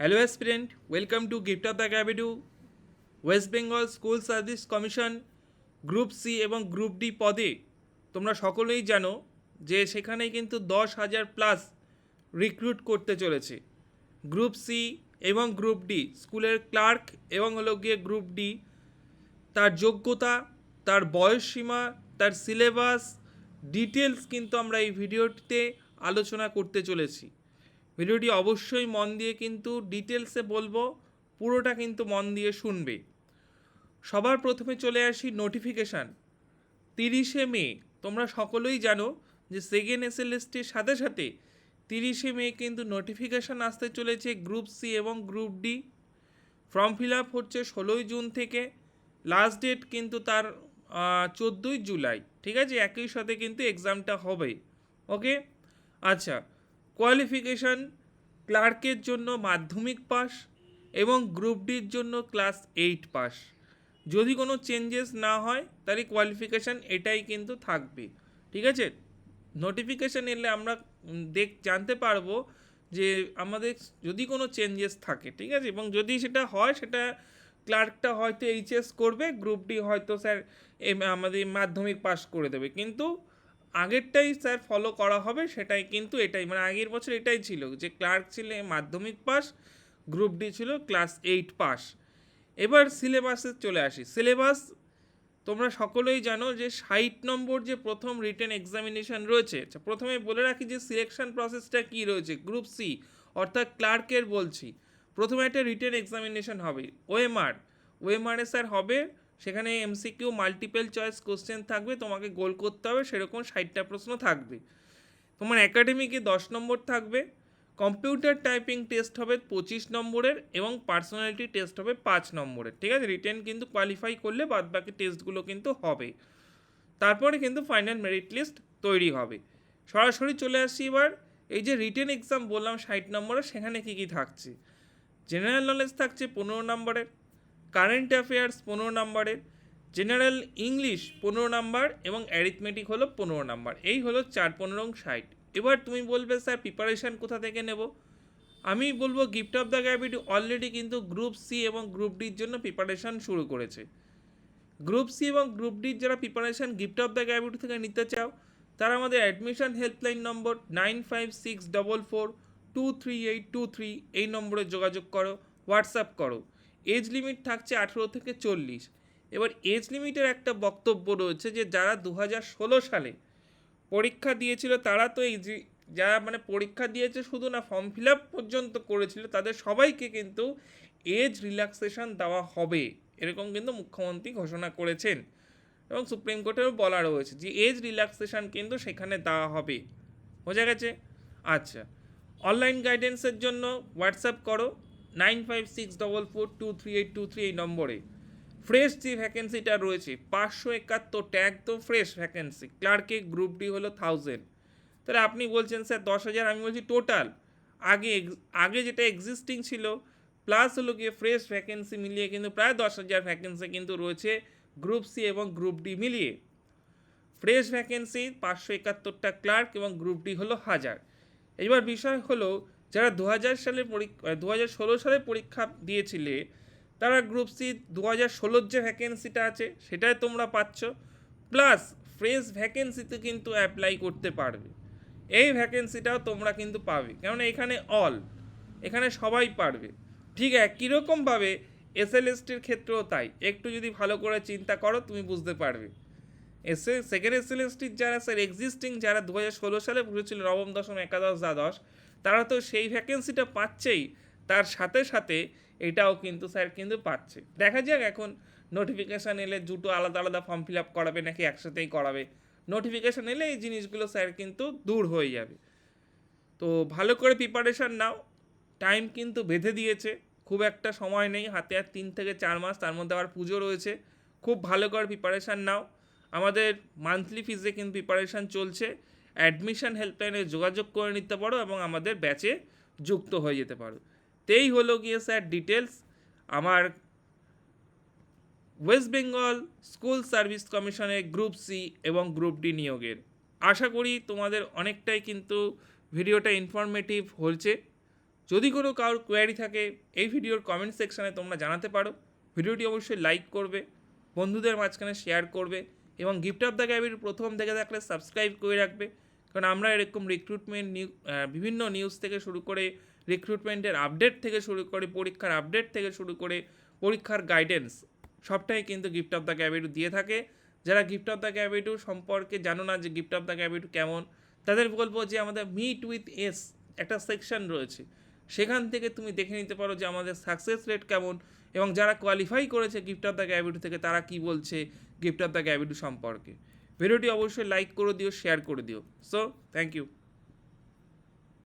Hello aspirant welcome to Gift of the Gravity West Bengal School Service Commission group C এবং group D পদে তোমরা সকলেই জানো যে সেখানেই কিন্তু দশ হাজার প্লাস রিক্রুট করতে চলেছে। গ্রুপ সি এবং গ্রুপ ডি স্কুলের ক্লার্ক এবং হলো গিয়ে গ্রুপ ডি তার যোগ্যতা, তার বয়সসীমা তার সিলেবাস ডিটেলস কিন্তু আমরা এই ভিডিওটিতে আলোচনা করতে চলেছি। ভিডিওটি অবশ্যই মন দিয়ে কিন্তু ডিটেলসে বলব, পুরোটা কিন্তু মন দিয়ে শুনবে। সবার প্রথমে চলে আসি নোটিফিকেশান তিরিশে মে, তোমরা সকলেই জানো যে সেকেন্ড এস এসএলএসটির সাথে সাথে তিরিশে মে কিন্তু নোটিফিকেশান আসতে চলেছে গ্রুপ সি এবং group D form fill up হচ্ছে ষোলোই জুন থেকে লাস্ট ডেট কিন্তু তার চোদ্দোই জুলাই, ঠিক আছে? একই সাথে কিন্তু এক্সামটা হবে ওকে আচ্ছা কোয়ালিফিকেশান ক্লার্কের জন্য মাধ্যমিক পাস এবং গ্রুপ ডির জন্য ক্লাস এইট পাস। যদি কোনো চেঞ্জেস না হয়, তাহলে কোয়ালিফিকেশান এটাই কিন্তু থাকবে। ঠিক আছে? নোটিফিকেশান এলে আমরা দেখ, জানতে পারব যে আমাদের যদি কোনো চেঞ্জেস থাকে, ঠিক আছে? এবং যদি সেটা হয়, সেটা ক্লার্কটা হয়তো এইচএস করবে গ্রুপ ডি হয়তো স্যার আমাদের মাধ্যমিক পাস করে দেবে। কিন্তু আগেরটাই স্যার ফলো করা হবে, সেটাই কিন্তু এটাই মানে আগের বছর এটাই ছিল যে ক্লার্ক ছিল মাধ্যমিক পাস গ্রুপ ডি ছিল ক্লাস এইট পাস এবার সিলেবাসে চলে আসি। সিলেবাস তোমরা সকলেই জানো যে ষাট নম্বর যে প্রথম রিটেন এক্সামিনেশন রয়েছে আচ্ছা প্রথমে বলে রাখি যে সিলেকশন প্রসেসটা কী রয়েছে গ্রুপ সি অর্থাৎ ক্লার্কের বলছি। প্রথমে একটা রিটেন এক্সামিনেশন হবে ওএমআর ওএমআরে স্যার হবে সেখানে এমসিকিউ মাল্টিপল চয়েস কোশ্চেন থাকবে, তোমাকে গোল করতে হবে, সেরকম ষাটটা প্রশ্ন থাকবে। তোমার একাডেমিকে দশ নম্বর থাকবে কম্পিউটার টাইপিং টেস্ট হবে পঁচিশ নম্বরের এবং পার্সোনালিটি টেস্ট হবে পাঁচ নম্বরের, ঠিক আছে? রিটেন কিন্তু কোয়ালিফাই করলে বাদ বাকি টেস্টগুলো কিন্তু হবে। তারপরে কিন্তু ফাইনাল মেরিট লিস্ট তৈরি হবে। সরাসরি চলে আসছি এবার, এই যে রিটেন এক্সাম বললাম ষাট নম্বরের সেখানে কী কী থাকছে? জেনারেল নলেজ থাকছে পনেরো নম্বরের কারেন্ট অ্যাফেয়ার্স পনেরো নম্বরের জেনারেল ইংলিশ পনেরো নাম্বার এবং অ্যারিথমেটিক হলো পনেরো নাম্বার এই হলো চার পনেরো ষাট। এবার তুমি বলবে, স্যার প্রিপারেশান কোথা থেকে নেব? আমি বলব Gift of the Gravity already কিন্তু গ্রুপ সি এবং গ্রুপ ডির জন্য প্রিপারেশান শুরু করেছে। গ্রুপ সি এবং গ্রুপ ডির যারা preparation Gift of the Gravity থেকে নিতে চাও, তারা আমাদের admission helpline number nine five six double four two three eight two three এই নম্বরে যোগাযোগ করো হোয়াটসঅ্যাপ করো। এজ লিমিট থাকছে আঠেরো থেকে চল্লিশ। এবার এজ লিমিটের একটা বক্তব্য রয়েছে যে, যারা দু ষোলো সালে পরীক্ষা দিয়েছিল, তারা তো এই যারা মানে পরীক্ষা দিয়েছে শুধু না ফর্ম ফিল আপ পর্যন্ত করেছিল, তাদের সবাইকে কিন্তু এজ রিল্যাক্সেশন দেওয়া হবে, এরকম কিন্তু মুখ্যমন্ত্রী ঘোষণা করেছেন। এবং সুপ্রিম কোর্টেও বলা রয়েছে যে এজ রিল্যাক্সেশন কিন্তু সেখানে দেওয়া হবে। বোঝা গেছে? আচ্ছা। অনলাইন গাইডেন্সের জন্য হোয়াটসঅ্যাপ করো। Nine five six double four two three eight two three এই নম্বরে। ফ্রেশ যে ভ্যাকেন্সিটা রয়েছে, পাঁচশো একাত্তর ট্যাগ তো ফ্রেশ ভ্যাকেন্সি ক্লার্কে গ্রুপ ডি হলো থাউজেন্ড তাহলে আপনি বলছেন, স্যার, দশ হাজার। আমি বলছি টোটাল আগে আগে যেটা এক্সিস্টিং ছিল প্লাস হলো গিয়ে ফ্রেশ ভ্যাকেন্সি মিলিয়ে কিন্তু প্রায় দশ হাজার ভ্যাকেন্সি কিন্তু রয়েছে গ্রুপ সি এবং গ্রুপ ডি মিলিয়ে। ফ্রেশ ভ্যাকেন্সি পাঁচশো একাত্তরটা ক্লার্ক এবং গ্রুপ ডি হলো হাজার। এবার বিষয় হলো যারা দু হাজার সালে পরীক্ষা দু হাজার ষোলো সালে পরীক্ষা দিয়েছিলে, তারা গ্রুপ সি দু হাজার ষোলোর যে ভ্যাকেন্সিটা আছে, সেটাই তোমরা পাচ্ছ। প্লাস ফ্রেশ ভ্যাকেন্সিতে কিন্তু অ্যাপ্লাই করতে পারবে। এই ভ্যাকেন্সিটাও তোমরা কিন্তু পাবে। কেননা এখানে অল এখানে সবাই পারবে। ঠিক একই রকমভাবে এসএলএসটির ক্ষেত্রেও তাই। একটু যদি ভালো করে চিন্তা করো, তুমি বুঝতে পারবে। এসে সেকেন্ড এসএলএসটির যারা স্যার এক্সিস্টিং যারা দু হাজার ষোলো সালে বসেছিল নবম, দশম, একাদশ, দ্বাদশ তারা তো সেই ভ্যাকেন্সিটা পাচ্ছেই, তার সাথে সাথে এটাও কিন্তু স্যার কিন্তু পাচ্ছে। দেখা যাক এখন নোটিফিকেশান এলে দুটো আলাদা আলাদা ফর্ম ফিল আপ করাবে নাকি একসাথেই করাবে। নোটিফিকেশান এলে এই জিনিসগুলো স্যার কিন্তু দূর হয়ে যাবে। তো ভালো করে প্রিপারেশান নাও। টাইম কিন্তু বেঁধে দিয়েছে। খুব একটা সময় নেই, হাতে আর তিন থেকে চার মাস, তার মধ্যে আবার পুজো রয়েছে। খুব ভালো করে প্রিপারেশান নাও। আমাদের মান্থলি ফিজে কিন্তু প্রিপারেশান চলছে। অ্যাডমিশন হেল্পলাইনে যোগাযোগ করে নিতে পারো এবং আমাদের ব্যাচে যুক্ত হয়ে যেতে পারো। তেই হলো গিয়ে স্যার ডিটেলস আমার ওয়েস্ট বেঙ্গল স্কুল সার্ভিস কমিশনের গ্রুপ সি এবং গ্রুপ ডি নিয়োগের। আশা করি তোমাদের অনেকটাই কিন্তু ভিডিওটা ইনফরমেটিভ হয়েছে। যদি কোনো কারোর কোয়ারি থাকে, এই ভিডিওর কমেন্ট সেকশানে তোমরা জানাতে পারো। ভিডিওটি অবশ্যই লাইক করবে, বন্ধুদের মাঝখানে শেয়ার করবে এবং গিফট অফ দ্য গ্যাবির প্রথম দেখে থাকলে সাবস্ক্রাইব করে রাখবে। কারণ আমরা এরকম রিক্রুটমেন্ট নিউ বিভিন্ন নিউজ থেকে শুরু করে রিক্রুটমেন্টের আপডেট থেকে শুরু করে পরীক্ষার আপডেট থেকে শুরু করে পরীক্ষার গাইডেন্স সবটাই কিন্তু গিফট অফ দ্য ক্যাবিটু দিয়ে থাকে। যারা গিফট অফ দ্য ক্যাবিটু সম্পর্কে জানো না যে গিফট অফ দ্য ক্যাবিটু কেমন, তাদের বলব যে আমাদের মিট উইথ এস একটা সেকশন রয়েছে। সেখান থেকে তুমি দেখে নিতে পারো যে আমাদের সাকসেস রেট কেমন এবং যারা কোয়ালিফাই করেছে গিফট অফ দ্য ক্যাবিটু থেকে তারা কি বলছে গিফট অফ দ্য ক্যাবিটু সম্পর্কে। ভিডিওটি অবশ্যই লাইক করে দিও শেয়ার করে দিও। So thank you